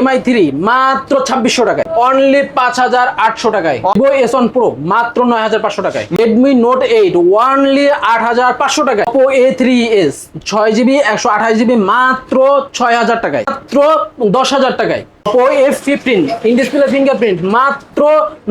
MI three মাত্র ছাব্বিশশো টাকায়। অনলি পাঁচ হাজার আটশো টাকায়। ভিভো এস ওয়ান প্রো মাত্র নয় হাজার পাঁচশো টাকায়। রেডমি নোট এইট ওয়ানলি আট হাজার পাঁচশো টাকায়। ওপো এ থ্রি এস ছয় জিবি একশো আঠাশ জিবি মাত্র ছয় হাজার টাকায়। মাত্র দশ হাজার টাকায়। Oppo F fifteen in display fingerprint মাত্র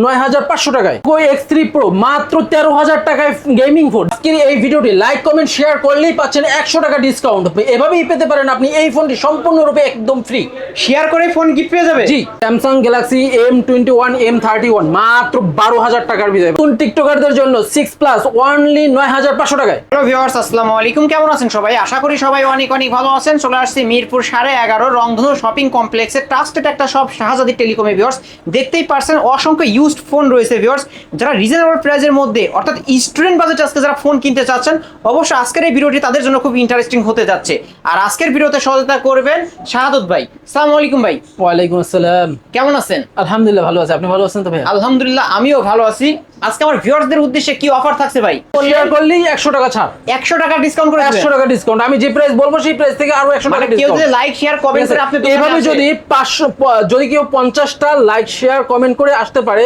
নয় হাজার পাঁচশো টাকায়। ওপো এক্স থ্রি প্রো মাত্র তেরো হাজার টাকায় গেমিং ফোন আজকের এই ভিডিওটি লাইক কমেন্ট শেয়ার করলেই পাচ্ছেন একশো টাকা ডিসকাউন্ট এভাবেই পেতে পারেন আপনি এই ফোনটি সম্পূর্ণরূপে একদম ফ্রি শেয়ার করে ফোন গিফট পেয়ে যাবে? জি Samsung Galaxy M twenty one M thirty one মাত্র বারো হাজার টাকার ভিতরে। কোন টিকটকারদের জন্য সিক্স প্লাস ওয়ানলি নয় হাজার পাঁচশো টাকায়। হ্যালো ভিউয়ার্স আসসালামু আলাইকুম। কেমন আছেন সবাই? আশা করি সবাই অনেক অনেক ভালো আছেন। চলে আসছি মিরপুর সাড়ে এগারো রংধনু শপিং কমপ্লেক্সে ট্রাস্টেড একটা সব শাহজাদি টেলিকমে ভিউয়ার্স দেখতেই পারছেন। অসংখ্য ইউজড ফোন রয়েছে ভিউয়ার্স যারা রিজনেবল প্রাইসের মধ্যে অর্থাৎ স্টুডেন্ট বাজেট আজকে যারা ফোন কিনতে চাচ্ছেন অবশ্যই আজকের এই ভিডিওটি তাদের জন্য খুব ইন্টারেস্টিং হতে যাচ্ছে। আর আজকের ভিডিওতে সহযোগিতা করবেন শাহাদত ভাই। সালাম আলাইকুম ভাই। ওয়ালাইকুম আসসালাম। কেমন আছেন? আলহামদুলিল্লাহ ভালো আছি। আপনি ভালো আছেন তো ভাই আলহামদুলিল্লাহ আমিও ভালো আছি। আজকে আমার ভিউয়ার্সদের উদ্দেশ্যে কি অফার থাকছে ভাই? শেয়ার করলেই একশো টাকা ছাড়। একশো টাকা ডিসকাউন্ট করে একশো টাকা ডিসকাউন্ট আমি যে প্রাইস বলব সেই প্রাইস থেকে আরও একশো মানে টাকা কেউ যদি লাইক শেয়ার কমেন্ট করে আপনি এভাবে যদি পাঁচশো প- যদি কেউ পঞ্চাশটা লাইক শেয়ার কমেন্ট করে আসতে পারে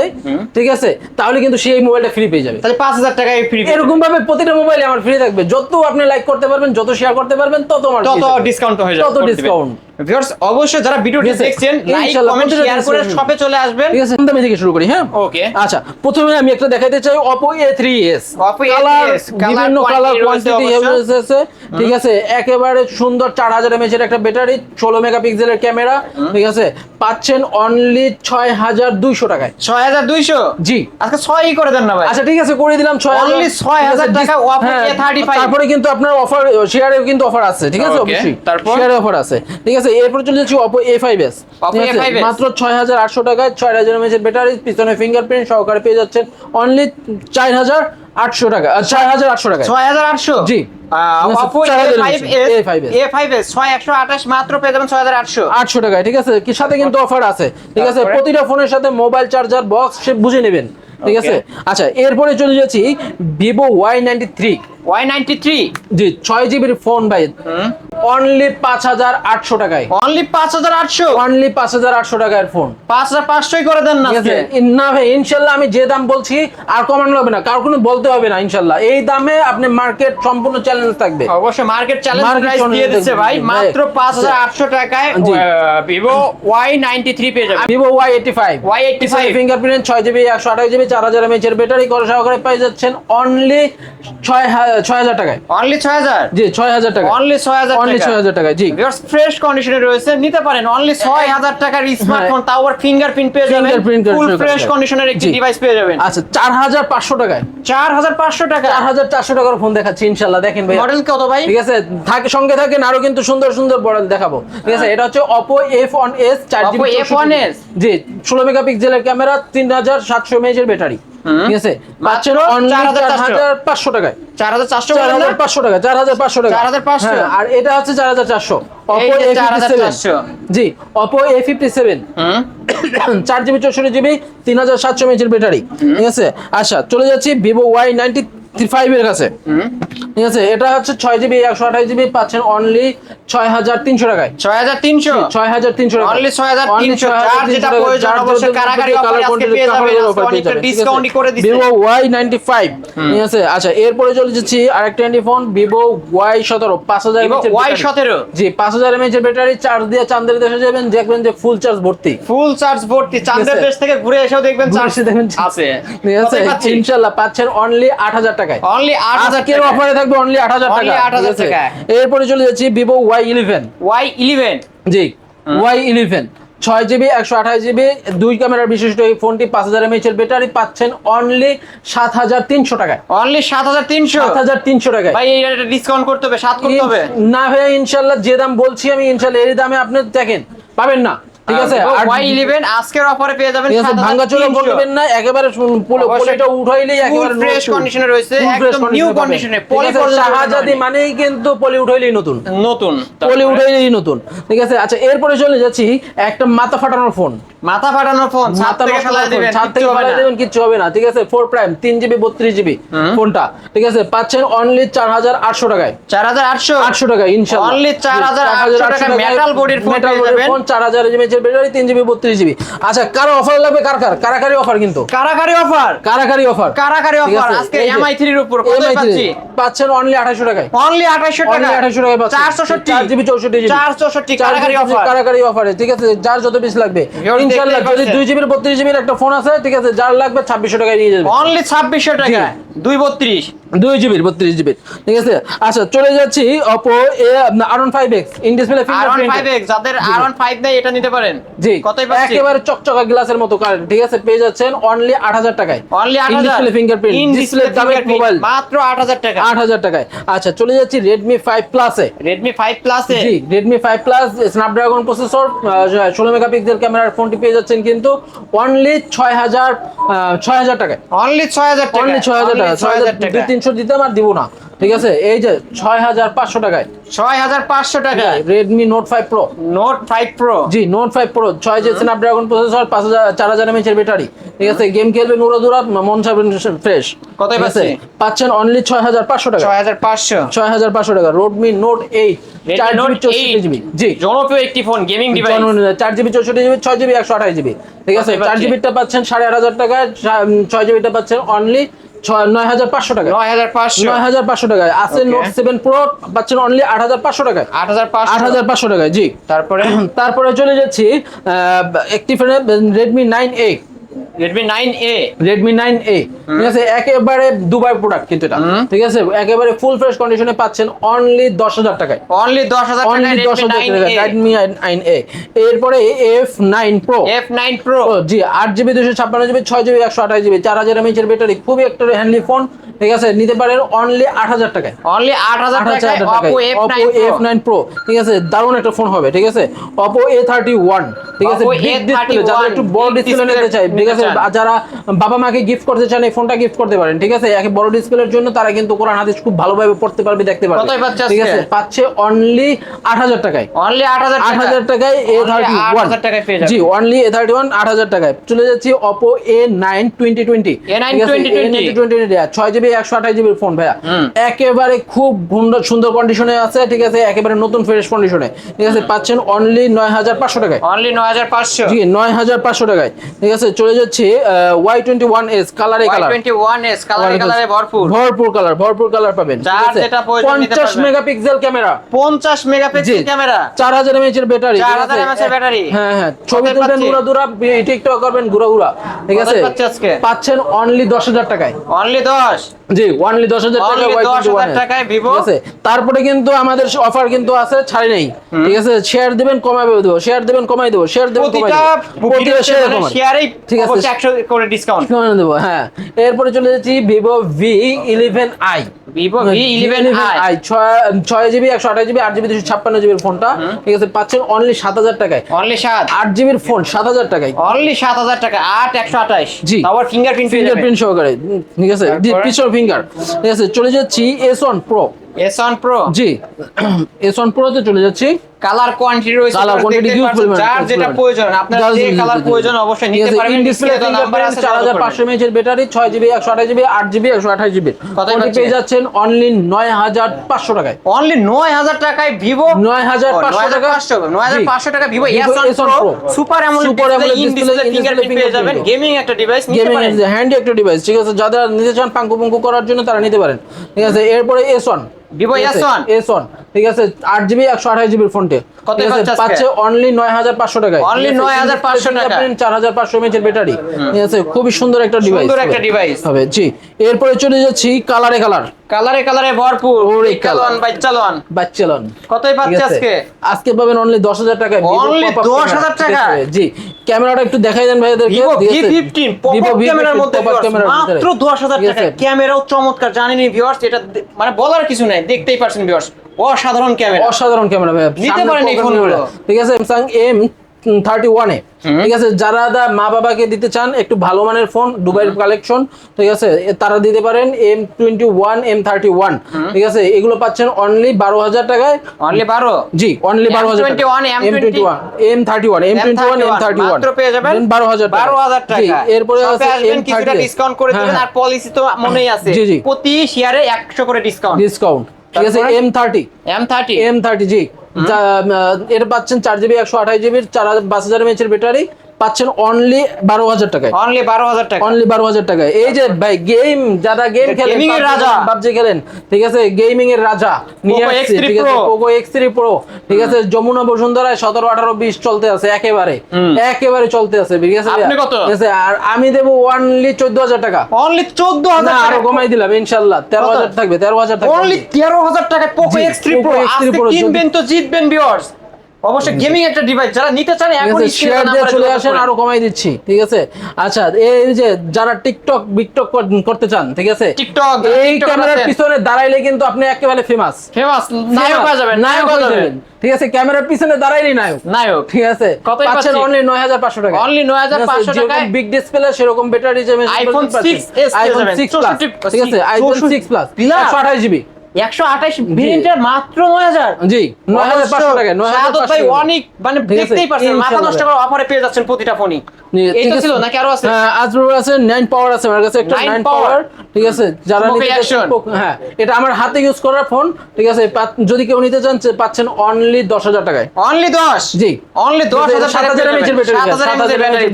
ঠিক আছে? তাহলে কিন্তু সেই মোবাইলটা ফ্রি পেয়ে যাবে। তাহলে পাঁচ হাজার টাকায় ফ্রি এরকম ভাবে প্রতিটা মোবাইলে আমার ফ্রি থাকবে। যত আপনি লাইক করতে পারবেন যত শেয়ার করতে পারবেন তত আমার তত ডিসকাউন্ট হয়ে যাবে তত ডিসকাউন্ট ভিউয়ার্স অবশ্যই যারা ভিডিওটি দেখছেন লাইক কমেন্ট শেয়ার করে শপে চলে আসবেন। ঠিক আছে আমি থেকে শুরু করি হ্যাঁ? ওকে আচ্ছা প্রথমে আমি একটা দেখাতে চাই Oppo A3s Oppo A3s, colour বিভিন্ন কালার কোয়ান্টিটি। আছে। ঠিক আছে একেবারে সুন্দর চার হাজার এর একটা ব্যাটারি ষোলো মেগাপিক্সেলের ক্যামেরা ঠিক আছে পাচ্ছেন অনলি ছয় হাজার দুইশো টাকায়। ছয় হাজার দুইশো? জি। আজকে ছয়ই করে দেন না ভাই। আচ্ছা ঠিক আছে করে দিলাম ছয় Only 6,000 টাকা Oppo A35 তারপরে কিন্তু আপনার অফার শেয়ারেও কিন্তু অফার আছে ঠিক আছে অবশ্যই। তারপর? শেয়ারে অফার আছে। ঠিক আছে এরপর চলে যাচ্ছি Oppo A5s Oppo ঠিক A5s মাত্র ছয় হাজার আটশো টাকায় ছয় হাজার এমএচ এর ব্যাটারি পিছনে ফিঙ্গারপ্রিন্ট সহকারে পেয়ে যাচ্ছেন অনলি চার হাজার আটশো টাকা চার হাজার আটশো টাকা ছয় হাজার আটশো? জি। Five A5s, A5s A five S ছয় একশো আঠাশ মাত্র পেয়ে যাবেন ছয় হাজার আটশো। আটশো টাকায় ঠিক আছে কি সাথে কিন্তু অফার আছে। ঠিক আছে প্রতিটা ফোনের সাথে মোবাইল চার্জার বক্স সে বুঝে নেবেন। ঠিক আছে? আচ্ছা এরপরে চলে যাচ্ছি Vivo Y ninety three Y ninety three জি ছয় জিবির ফোন ভাই। অনলি পাঁচ হাজার আটশো টাকায়। অনলি পাঁচ হাজার আটশো? অনলি পাঁচ হাজার আটশো টাকার ফোন। পাঁচ হাজার পাঁচশোই করে দেন না ভাই ইনশাল্লাহ আমি যে দাম বলছি আর কমানো হবে না। কার কোনো বলতে হবে না ইনশাল্লাহ। এই দামে আপনি মার্কেট সম্পূর্ণ চ্যালেঞ্জ থাকবে। অবশ্যই মার্কেট চ্যালেঞ্জ প্রাইস দিয়ে দিচ্ছে ভাই। মাত্র পাঁচ হাজার আটশো টাকায় ভিভো ওয়াই নাইনটি থ্রি পেয়ে যাবে Vivo Y eighty five Y85 fingerprint ছয় জিবি একশো আঠাশ জিবি চার হাজার এমএচ এর ব্যাটারি করে সহকারে পেয়ে যাচ্ছেন? অনলি ছয় হা- ছয় হাজার টাকায়। অনলি ছয় হাজার? জি ছয় হাজার টাকা অনলি ছয় হাজার অনলি ছয় হাজার টাকায় জি। ফ্রেশ কন্ডিশনে রয়েছে। নিতে পারেন অনলি ছয় হাজার টাকার স্মার্টফোন তাও আবার ফিঙ্গারপ্রিন্ট পেয়ে যাবেন। ফুল ফ্রেশ কন্ডিশনের একটি ডিভাইস পেয়ে যাবেন। আচ্ছা চার হাজার পাঁচশো টাকায়। চার হাজার পাঁচশো টাকা। চার হাজার চারশো টাকার ফোন দেখাচ্ছি ইনশাল্লাহ দেখেন ভাই মডেল কত ভাই? ঠিক আছে? থাকে সঙ্গে থাকেন আরও কিন্তু সুন্দর সুন্দর মডেল দেখাবো। ঠিক আছে? এটা হচ্ছে Oppo F1s চার Oppo জিবি। F1s? জি ষোলো মেগাপিক্সেলের ক্যামেরা তিন হাজার সাতশো এমএএচ এর ব্যাটারি ঠিক আছে? পাচ্ছেন মাত্র অনলি 4,400 চার হাজার পাঁচশো টাকায়। চার হাজার চারশো চার হাজার পাঁচশো টাকা চার হাজার পাঁচশো টাকা চার হাজার পাঁচশো। আর এটা হচ্ছে চার হাজার চারশো। অপো এ ফিফটি সেভেন জি অপো এ ফিফটি সেভেন চার জিবি চৌষট্টি জিবি তিন হাজার সাতশো ব্যাটারি ঠিক আছে? আচ্ছা চলে যাচ্ছি ভিভো ওয়াই নাইনটি ফাইভ এর কাছে। ঠিক আছে? এটা হচ্ছে ছয় জিবি একশো আঠাশ জিবি পাচ্ছেন অনলি ছয় হাজার তিনশো টাকায়। ছয় হাজার তিনশো? ছয় হাজার তিনশো টাকা Only 6,300 Only 6,300 যার যেটা প্রয়োজন অবশ্যই কারাগারি colour আজকে পেয়ে যাবেন, কারাগারি আজকে offer পেয়ে অনেকটা যাবেন, ঠিক আছে? discount ই করে দিচ্ছে। Vivo ওয়াই নাইনটি ফাইভ ঠিক আছে? আচ্ছা এরপরে চলে যাচ্ছি আরেকটা হ্যান্ডি ফোন ভিভো ওয়াই সতেরো পাঁচ হাজার Vivo Y17 জি পাঁচ হাজার এমএচ এর ব্যাটারি চার্জ দিয়ে চান্দের দেশে যাবেন দেখবেন যে ফুল চার্জ ভর্তি। ফুল চার্জ ভর্তি আছে? দেশ থেকে ঘুরে এসেও দেখবেন চার্জ দেখবেন আছে। ঠিক আছে? ইনশাল্লাহ পাচ্ছেন অনলি আট হাজার টাকায়। অনলি আট হাজার অফারে থাকবে অনলি আট হাজার Only টাকা। 8,000 টাকা। এরপরে চলে যাচ্ছি Vivo Y eleven Y eleven জি ওয়াই ইলেভেন ছয় জিবি একশো আঠাশ জিবি দুই ক্যামেরার বিশিষ্ট এই ফোনটি পাঁচ হাজার এমএইচ এর ব্যাটারি পাচ্ছেন অনলি সাত হাজার তিনশো টাকায়। অনলি সাত হাজার তিনশো? সাত হাজার তিনশো টাকায়। ভাই ডিসকাউন্ট করতে হবে সাত করতে হবে। না ভাই ইনশাল্লাহ যে দাম বলছি আমি ইনশাল্লাহ এই দামে আপনি দেখেন। পাবেন না। ঠিক আছে? আর ওয়াই ইলেভেন আজকের অফারে পেয়ে যাবেন ঠিক আছে বলবেন না একেবারে। পলিটা উঠাইলেই একেবারে condition এ রয়েছে, একদম এ, পাবেন। পলি শাহজাদি মানেই কিন্তু পলি উঠাইলেই নতুন। নতুন পলি উঠাইলেই নতুন। ঠিক আছে আচ্ছা এরপরে চলে যাচ্ছি একটা মাথা ফাটানোর ফোন। মাথা ফাটানো ফোন ছাদ থেকে ফেলাই দিবেন ছাদ থেকে ফেলাই। দেবেন হবে না। ঠিক আছে ফোর প্রাইম তিন জিবি বত্রিশ জিবি ফোনটা। ঠিক আছে পাচ্ছেন অনলি চার হাজার আটশো টাকায়। চার হাজার আটশো? আটশো টাকা ইনশাল্লাহ। Only 4,800 টাকা metal body র phone পেয়ে যাবেন। ফোন চার হাজার এমএচ এর ব্যাটারি তিন জিবি বত্রিশ জিবি। আচ্ছা কারও অফার লাগবে? কার কার? কারাকারি অফার কিন্তু। কারাকারি অফার কারাকারি অফার কারাকারি অফার আজকে এমআই থ্রির উপর কত MI3 পাচ্ছেন অনলি আঠাশশো টাকায়। অনলি আঠাশশো টাকা আঠাশশো টাকায় পাচ্ছেন। চার চার জিবি চৌষট্টি চার চৌষট্টি কারাকারি অফার কারাকারি অফারে ঠিক আছে? যার যত পিস লাগবে। ইনশাআল্লাহ যদি দুই জিবির বত্রিশ জিবির একটা ফোন আছে ঠিক আছে? যার লাগবে ছাব্বিশশো টাকায় নিয়ে যাবে। অনলি ছাব্বিশশো টাকা দুই বত্রিশ। দুই জিবির বত্রিশ জিবির। ঠিক আছে? আচ্ছা চলে যাচ্ছি Oppo A R one five X in display R one five X যাদের আর ওয়ান ফাইভ নেই এটা নিতে পারেন জি। একেবারে চকচকা গ্লাসের মতো কারেন্ট ঠিক আছে? পেয়ে যাচ্ছেন অনলি আট হাজার টাকায়। অনলি আট ইন হাজার ডিসপ্লে ফিঙ্গারপ্রিন্ট ডিসপ্লে দামের মোবাইল মাত্র আট হাজার টাকা। আট হাজার টাকায়। আচ্ছা চলে যাচ্ছি রেডমি ফাইভ প্লাসে রেডমি ফাইভ প্লাসে জি Redmi five plus Snapdragon processor ষোলো মেগাপিক্সেল ক্যামেরার ফোনটি পেয়ে যাচ্ছেন কিন্তু অনলি ছয় হাজার ছয় হাজার টাকায়। অনলি ছয় হাজার টাকা অনলি ছয় হাজার টাকা। ছয় হাজার দুই তিনশো দিতাম আর দিব না। ঠিক আছে? এই যে ছয় হাজার পাঁচশো টাকায়। ছয় হাজার পাঁচশো টাকা Redmi Note five Pro Note five Pro জি নোট ফাইভ প্রো ছয় জি স্ন্যাপড্রাগন প্রসেসর পাঁচ হাজার চার হাজার এমএচের ব্যাটারি ঠিক আছে? গেম খেলবে নুরাদুরা মন চাবেন ফ্রেশ কতই পাচ্ছি? পাচ্ছেন অনলি ছয় হাজার পাঁচশো টাকা। ছয় হাজার পাঁচশো। ছয় হাজার পাঁচশো টাকা। রোডমি নোট এইট চার জিবি চৌষট্টি জিবি। জি। জনপ্রিয় একটি ফোন গেমিং ডিভাইস চার জিবি চৌষট্টি জিবি ছয় জিবি একশো আঠাশ জিবি। ঠিক আছে? চার জিবিটা পাচ্ছেন সাড়ে আট হাজার টাকায় ছয় জিবিটা পাচ্ছেন অনলি 9500 টাকা 9500 9500 টাকায়। আছে নোট প্রো পাচ্ছেন অনলি 8500 টাকায়। 8500 টাকায় জি। তারপরে? তারপরে চলে যাচ্ছি একটি ফোনে Redmi 9A Redmi 9A Redmi 9A একেবারে প্রোডাক্ট কিন্তু এটা। ঠিক আছে? একেবারে ফুল ফ্রেশ কন্ডিশনে পাচ্ছেন অনলি 10000 টাকায়। অনলি 10000 টাকায় Redmi 9A এরপরে F9 Pro F9 Pro জি 8GB 256GB 6GB 128GB 4000 mAh এর ব্যাটারি খুবই একটা হ্যান্ডলি ফোন ঠিক আছে? নিতে পারেন অনলি 8000 টাকায়। অনলি 8000 টাকায় Oppo F9 Pro ঠিক আছে? দারুণ একটা ফোন হবে ঠিক আছে? Oppo A31 ঠিক আছে? বিগ ডিসপ্লে যারা একটু বড় ডিসপ্লে নিতে চাই ঠিক আছে? যারা বাবা মাকে গিফট করতে চান এই ফোনটা গিফট করতে পারেন ঠিক আছে? একে বড় ডিসপ্লের জন্য তারা কিন্তু কোরআন হাদিস খুব ভালোভাবে পড়তে পারবে দেখতে পারবে। ঠিক আছে? পাচ্ছে অনলি আট হাজার টাকায়। অনলি আট হাজার আট হাজার টাকায় এ থার্টি 8,000 টাকায় পেয়ে যাবেন। জি অনলি এ থার্টি ওয়ান আট হাজার টাকায়। চলে যাচ্ছি Oppo A nine twenty twenty A9 2020 twenty ছয় জিবি একশো আঠাশ জিবির ফোন ভাইয়া। একেবারে খুব সুন্দর সুন্দর কন্ডিশনে আছে ঠিক আছে? একেবারে নতুন ফ্রেশ কন্ডিশনে ঠিক আছে? পাচ্ছেন অনলি নয় হাজার পাঁচশো টাকায়। অনলি নয় হাজার পাঁচশো। জি নয় হাজার পাঁচশো টাকায়। ঠিক আছে? চলে যাচ্ছে ওয়াই টোয়েন্টি ওয়ান এস কালারে Y colour twenty one S কালারে কালারে ভরপুর। ভরপুর কালার ভরপুর কালার পাবেন যেটা পঞ্চাশ। মেগাপিক্সেল ক্যামেরা পঞ্চাশ মেগাপিক্সেল। ক্যামেরা চার হাজার এমএচ এর ব্যাটারি 4000 mAh এর ব্যাটারি। হ্যাঁ হ্যাঁ। ছবি তুলবেন পাচ্ছি? উড়া টিকটক করবেন ঘুরা ঘুরা ঠিক আছে? পাচ্ছেন অনলি দশ হাজার টাকায়। অনলি দশ? জি অনলি দশ হাজার টাকা 10,000 21 টাকায়। ঠিক আছে? তারপরে কিন্তু আমাদের অফার কিন্তু আছে ছাড়ি নেই। ঠিক আছে? শেয়ার দিবেন কমাবে দেবো। শেয়ার দিবেন কমাই দেবো। শেয়ার দিবেন কমাই দেবো। শেয়ার শেয়ারেই ঠিক আছে। একশো করে ডিসকাউন্ট দেবো হ্যাঁ। এরপরে চলে যাচ্ছি Vivo V eleven i Vivo V eleven i ছয় জিবি একশো আঠাশ জিবি আট জিবি দুশো ছাপ্পান্ন জিবির ফোনটা ঠিক আছে পাচ্ছেন অনলি সাত হাজার টাকায়। অনলি সাত। আট জিবির ফোন সাত হাজার টাকায়। অনলি সাত হাজার টাকা আট একশো আঠাশ। জি। আবার ফিঙ্গারপ্রিন্ট ফিঙ্গারপ্রিন্ট সহকারে। ঠিক আছে? পিছন ফিঙ্গার ঠিক আছে চলে যাচ্ছি এস ওয়ান প্রো যাদের Pro? নিতে টাকা সুপার ডিভাইস ঠিক আছে? চান পাঙ্কু পাঙ্কু করার জন্য তারা নিতে পারেন। ঠিক আছে এরপরে S1 টাকায়। অনলি 9500 টাকা। ব্যাটারি ঠিক আছে? খুবই সুন্দর একটা ডিভাইস সুন্দর একটা ডিভাইস হবে জি। এরপরে চলে যাচ্ছি কালারে কালার কালারে কালারে ভরপুর ওরে চালান colour। বাই চালান বাচ্চালন। কতই পাচ্ছে আজকে? আজকে পাবেন অনলি দশ হাজার টাকায় Vivo Only pop-up 10,000 টাকা? জি ক্যামেরাটা একটু দেখাই দেন ভাইদেরকে ভিভো ঠিক ভি আছে? ফিফটিন Vivo V15 ক্যামেরার মধ্যে। মাত্র দশ হাজার ঠিক টাকা ক্যামেরাও চমৎকার। জানেনি ভিউয়ার্স এটা মানে বলার কিছু নাই। দেখতেই পারছেন ভিউয়ার্স অসাধারণ ক্যামেরা অসাধারণ ক্যামেরা ভাই নিতে পারেন এই ফোনগুলো। ঠিক আছে স্যামসাং এম থার্টি ওয়ানে। ঠিক আছে? যারা দা মা বাবাকে দিতে চান একটু ভালো মানের ফোন দুবাইয়ের কালেকশন ঠিক আছে? তারা দিতে পারেন M twenty one M thirty one ঠিক আছে? এগুলো পাচ্ছেন অনলি বারো হাজার টাকায়। অনলি বারো? জি অনলি বারো হাজার M twenty one M thirty one. M twenty one M thirty one পেয়ে যাবেন বারো হাজার বারো হাজার টাকা। এরপরে আছে এম থার্টি। ডিসকাউন্ট করে দিবেন আর পলিসি তো মনেই আছে। জি, জি। প্রতি শেয়ারে একশো করে ডিসকাউন্ট ডিসকাউন্ট ঠিক আছে? M thirty. M thirty. M thirty জি। এটা পাচ্ছেন চার জিবি একশো আঠাশ জিবির চার পাঁচ হাজার এমএচের ব্যাটারি পাচ্ছেন অনলি বারো হাজার টাকায়। অনলি বারো হাজার টাকা। অনলি বারো হাজার টাকায়। এই যে ভাই গেম যারা গেম খেলেন রাজা। পাবজি খেলেন ঠিক আছে? গেমিং এর রাজা নিয়ে আসছি X3 ঠিক আছে? পোকো এক্স থ্রি প্রো ঠিক আছে? যমুনা বসুন্ধরায় সতেরো আঠারো বিশ চলতে আছে একেবারে। একেবারে চলতে আছে ঠিক আছে ঠিক আছে আর আমি দেবো অনলি চোদ্দ হাজার টাকা। অনলি চোদ্দ হাজার আরও কমাই দিলাম ইনশাল্লাহ। তেরো হাজার থাকবে তেরো হাজার থাকবে অনলি তেরো হাজার টাকায় Poco x three pro X3 আজকে Pro কিনবেন তো জিতবেন ভিউয়ার্স অবশ্যই গেমিং একটা ডিভাইস যারা নিতে চান এখন শেয়ার দিয়ে চলে আসেন আরও কমাই দিচ্ছি ঠিক আছে? আচ্ছা এই যে যারা টিকটক বিকটক করতে চান ঠিক আছে? টিকটক এই ক্যামেরার পিছনে দাঁড়াইলে কিন্তু আপনি একেবারে ফেমাস ফেমাস নায়ক হয়ে যাবেন নায়ক হয়ে যাবেন। ঠিক আছে ক্যামেরার পিছনে দাঁড়াইলি নায়ক। নায়ক। ঠিক আছে? কতই পাচ্ছেন পাচ্ছি? অনলি নয় হাজার পাঁচশো টাকা। Only 9,500 টাকায় বিগ ডিসপ্লে সেরকম ব্যাটারি যে iPhone 6s পেয়ে আইফোন যাবেন। সিক্স প্লাস ঠিক আছে আইফোন 64 সিক্স প্লাস Plus? একশো আঠাশ জিবি একশো আঠাশ ভেরিয়েন্টের মাত্র নয় হাজার। জি নয় হাজার পাঁচশো টাকা। নয় হাজার ভাই অনেক মানে দেখতেই পারছেন মাথা নষ্ট অফারে পেয়ে যাচ্ছেন প্রতিটা ফোনই। এইটা ছিল নাকি আরও আছে? হ্যাঁ আছে 9 পাওয়ার আছে আমার কাছে একটা 9 9 পাওয়ার ঠিক আছে যারা নিতে হ্যাঁ এটা আমার হাতে ইউজ করার ফোন ঠিক আছে যদি কেউ নিতে চান পাচ্ছেন অনলি 10000 টাকায়। অনলি দশ? জি। অনলি দশ হাজার সাত হাজার সাত হাজার ব্যাটারি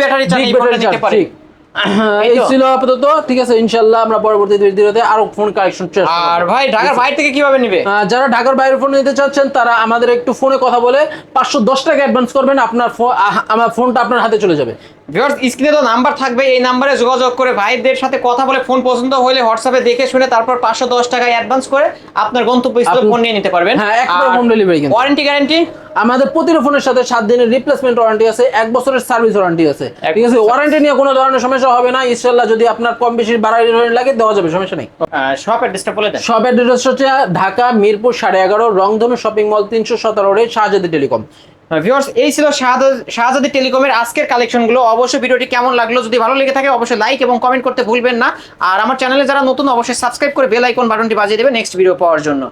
ব্যাটারি নিতে পারে এই এই ছিল আপাতত। ঠিক আছে ইনশাআল্লাহ আমরা পরবর্তী ভিডিওতে আরও ফোন কালেকশন আর ভাই ঢাকার বাইরে থেকে কীভাবে নিবে? যারা ঢাকার বাইরে ফোন নিতে চাচ্ছেন তারা আমাদের একটু ফোনে কথা বলে পাঁচশো দশ টাকা অ্যাডভান্স করবেন আপনার আমার ফোনটা আপনার হাতে চলে যাবে। ভিউয়ার্স স্ক্রিনে তো নাম্বার থাকবে এই নাম্বারে যোগাযোগ করে ভাইদের সাথে কথা বলে ফোন পছন্দ হলে হোয়াটসঅ্যাপে দেখে শুনে তারপর পাঁচশো দশ টাকা অ্যাডভান্স করে আপনার গন্তব্যস্থলে ফোন নিয়ে নিতে পারবেন। হ্যাঁ, একবারে home delivery কিন্তু। ওয়ারেন্টি গ্যারান্টি আমাদের প্রতিটা ফোনের সাথে সাত দিনের রিপ্লেসমেন্ট ওয়ারেন্টি আছে এক বছরের সার্ভিস ওয়ারেন্টি আছে। ঠিক আছে ওয়ারেন্টি নিয়ে কোনো ধরনের সমস্যা হবে না ইনশাল্লাহ যদি আপনার কম বেশি বাড়াই লাগে দেওয়া যাবে সমস্যা নেই। শপ অ্যাড্রেসটা বলে দেন। সব অ্যাড্রেস হচ্ছে ঢাকা মিরপুর সাড়ে এগারো রংধনু শপিং মল তিনশো সতেরো রে শাহজাদি টেলিকম ভিউয়ার্স এই ছিল শাহজাদি টেলিকমের আজকের কালেকশনগুলো অবশ্যই ভিডিওটি কেমন লাগল, যদি ভালো লেগে থাকে, অবশ্যই লাইক এবং কমেন্ট করতে ভুলবেন না। আর আমার চ্যানেলে যারা নতুন, অবশ্যই সাবস্ক্রাইব করে বেল আইকন বাটনটি বাজিয়ে দেবে নেক্সট ভিডিও পাওয়ার জন্য।